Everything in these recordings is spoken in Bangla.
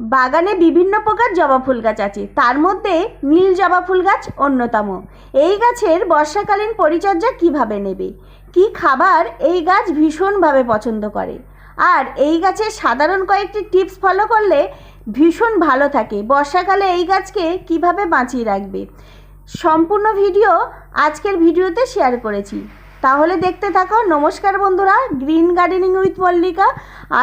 বাগানে বিভিন্ন প্রকার জবা ফুল গাছ আছে। তার মধ্যে নীল জবা ফুল গাছ অন্যতম। এই গাছের বর্ষাকালীন পরিচর্যা কীভাবে নেবে? কি খাবার এই গাছ ভীষণভাবে পছন্দ করে? আর এই গাছের সাধারণ কয়েকটি টিপস ফলো করলে ভীষণ ভালো থাকে। বর্ষাকালে এই গাছকে কীভাবে বাঁচিয়ে রাখবে? সম্পূর্ণ ভিডিও আজকের ভিডিওতে শেয়ার করেছি। তাহলে দেখতে থাকো। নমস্কার বন্ধুরা, গ্রিন গার্ডেনিং উইথ মল্লিকা।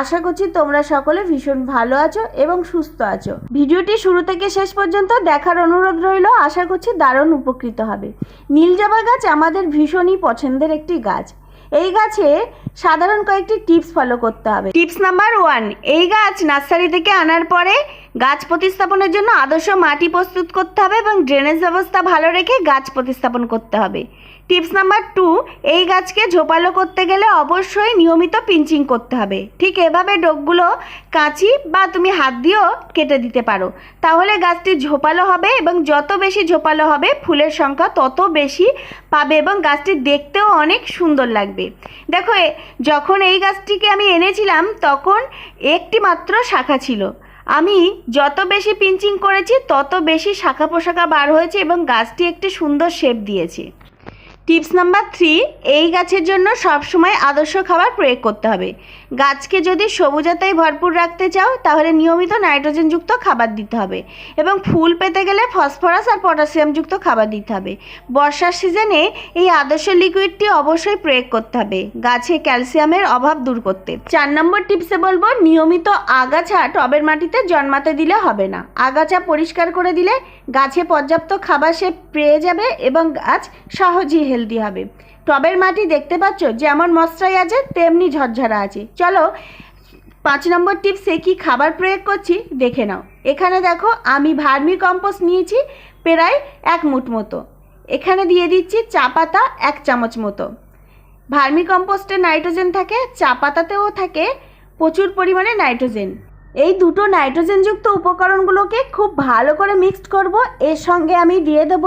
আশা করছি তোমরা সকলে ভীষণ ভালো আছো এবং সুস্থ আছো। ভিডিওটি শুরু থেকে শেষ পর্যন্ত দেখার অনুরোধ রইল। আশা করছি দারুণ উপকৃত হবে। নীল জবা গাছ আমাদের ভীষণই পছন্দের একটি গাছ। এই গাছে সাধারণ কয়েকটি টিপস ফলো করতে হবে। টিপস নাম্বার ওয়ান, এই গাছ নার্সারি থেকে আনার পরে গাছ প্রতিস্থাপনের জন্য আদর্শ মাটি প্রস্তুত করতে হবে এবং ড্রেনেজ ব্যবস্থা ভালো রেখে গাছ প্রতিস্থাপন করতে হবে। টিপস নাম্বার টু, এই গাছকে ঝোপালো করতে গেলে অবশ্যই নিয়মিত পিঞ্চিং করতে হবে। ঠিক এভাবে ডোকগুলো কাঁচি বা তুমি হাত দিয়েও কেটে দিতে পারো। তাহলে গাছটি ঝোপালো হবে এবং যত বেশি ঝোপালো হবে, ফুলের সংখ্যা তত বেশি পাবে এবং গাছটি দেখতেও অনেক সুন্দর লাগবে। দেখো যখন এই গাছটিকে আমি এনেছিলাম, তখন একটি মাত্র শাখা ছিল। আমি যত বেশি পিঞ্চিং করেছি, তত বেশি শাখা পোশাখা বার হয়েছে এবং গাছটি একটি সুন্দর শেপ দিয়েছে। টিপস নাম্বার থ্রি, এই গাছের জন্য সবসময় আদর্শ খাবার প্রয়োগ করতে হবে। গাছকে যদি সবুজতায় ভরপুর রাখতে চাও, তাহলে নিয়মিত নাইট্রোজেনযুক্ত খাবার দিতে হবে এবং ফুল পেতে গেলে ফসফরাস আর পটাশিয়ামযুক্ত খাবার দিতে হবে। বর্ষার সিজনে এই আদর্শ লিকুইডটি অবশ্যই প্রয়োগ করতে হবে, গাছে ক্যালসিয়ামের অভাব দূর করতে। চার নম্বর টিপসে বলব, নিয়মিত আগাছা টবের মাটিতে জন্মাতে দিলে হবে না। আগাছা পরিষ্কার করে দিলে গাছে পর্যাপ্ত খাবার সে পেয়ে যাবে এবং গাছ সহজেই হেলদি হবে। টবের মাটি দেখতে পাচ্ছ যেমন মশরাই আছে, তেমনি ঝরঝরা আছে। চলো, পাঁচ নম্বর টিপসে কি খাবার প্রয়োগ করছি দেখে নাও। এখানে দেখো, আমি ভার্মি কম্পোস্ট নিয়েছি প্রায় এক মুঠ মতো। এখানে দিয়ে দিচ্ছি চা পাতা এক চামচ মতো। ভার্মি কম্পোস্টে নাইট্রোজেন থাকে, চা পাতাতেও থাকে, প্রচুর পরিমাণে নাইট্রোজেন। এই দুটো নাইট্রোজেনযুক্ত উপকরণগুলোকে খুব ভালো করে মিক্সড করব। এর সঙ্গে আমি দিয়ে দেব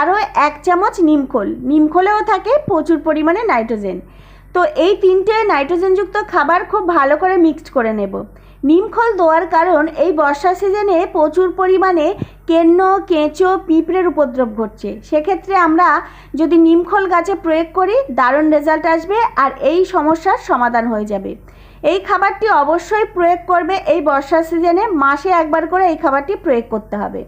আরও এক চামচ নিমখোল নিমখোলেও থাকে প্রচুর পরিমাণে নাইট্রোজেন। তো এই তিনটে নাইট্রোজেনযুক্ত খাবার খুব ভালো করে মিক্সড করে নেব। নিমখোল দেওয়ার কারণ এই বর্ষা সিজনে প্রচুর পরিমাণে কেন্ন, কেঁচো, পিঁপড়ের উপদ্রব ঘটছে। সেক্ষেত্রে আমরা যদি নিমখোল গাছে প্রয়োগ করি, দারুণ রেজাল্ট আসবে আর এই সমস্যার সমাধান হয়ে যাবে। এই খাবারটি অবশ্যই প্রয়োগ করবে এই বর্ষা সিজনে। মাসে একবার করে এই খাবারটি প্রয়োগ করতে হবে।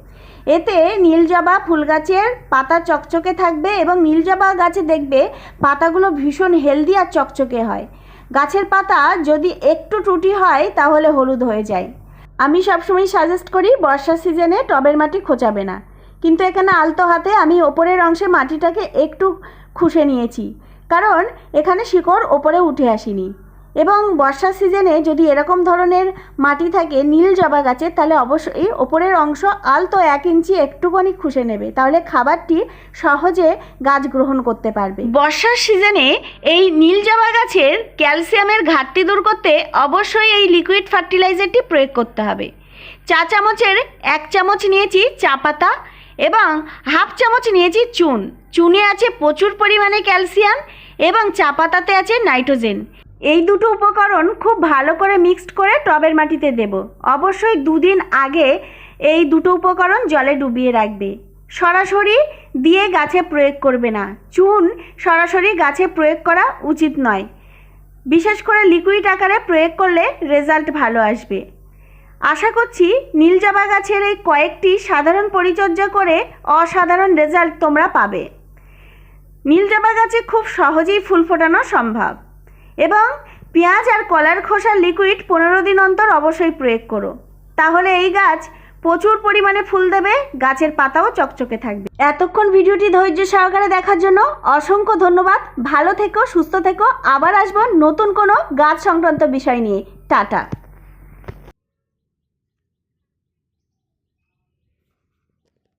এতে নীল জবা ফুল গাছের পাতা চকচকে থাকবে এবং নীল জবা গাছে দেখবে পাতাগুলো ভীষণ হেলদি আর চকচকে হয়। গাছের পাতা যদি একটু টুটি হয়, তাহলে হলুদ হয়ে যায়। আমি সবসময় সাজেস্ট করি বর্ষা সিজনে টবের মাটি খোঁচাবে না। কিন্তু এখানে আলতো হাতে আমি ওপরের অংশে মাটিটাকে একটু খুশে নিয়েছি। কারণ এখানে শিকড় ওপরে উঠে আসেনি। এবং বর্ষার সিজনে যদি এরকম ধরনের মাটি থাকে, নীল জবা গাছে, তাহলে অবশ্যই ওপরের অংশ আলতো এক ইঞ্চি একটুখানি খুশে নেবে। তাহলে খাবারটি সহজে গাছ গ্রহণ করতে পারবে। বর্ষার সিজনে এই নীল জবা গাছের ক্যালসিয়ামের ঘাটতি দূর করতে অবশ্যই এই লিকুইড ফার্টিলাইজারটি প্রয়োগ করতে হবে। চা চামচের এক চামচ নিয়েছি চা পাতা এবং হাফ চামচ নিয়েছি চুন। চুনে আছে প্রচুর পরিমাণে ক্যালসিয়াম এবং চা পাতাতে আছে নাইট্রোজেন। এই দুটো উপকরণ খুব ভালো করে মিক্সড করে টবের মাটিতে দেব। অবশ্যই দুদিন আগে এই দুটো উপকরণ জলে ডুবিয়ে রাখবে। সরাসরি দিয়ে গাছে প্রয়োগ করবে না। চুন সরাসরি গাছে প্রয়োগ করা উচিত নয়। বিশেষ করে লিকুইড আকারে প্রয়োগ করলে রেজাল্ট ভালো আসবে। আশা করছি নীল জবা গাছের এই কয়েকটি সাধারণ পরিচর্যা করে অসাধারণ রেজাল্ট তোমরা পাবে। নীল জবা গাছে খুব সহজেই ফুল ফোটানো সম্ভব। এবং পেঁয়াজ আর কলার খোসার লিকুইড পনেরো দিন অন্তর অবশ্যই প্রয়োগ করো। তাহলে এই গাছ প্রচুর পরিমাণে ফুল দেবে, গাছের পাতাও চকচকে থাকবে। এতক্ষণ ভিডিওটি ধৈর্য সহকারে দেখার জন্য অসংখ্য ধন্যবাদ। ভালো থেকো, সুস্থ থেকো। আবার আসব নতুন কোনো গাছ সংক্রান্ত বিষয় নিয়ে। টাটা।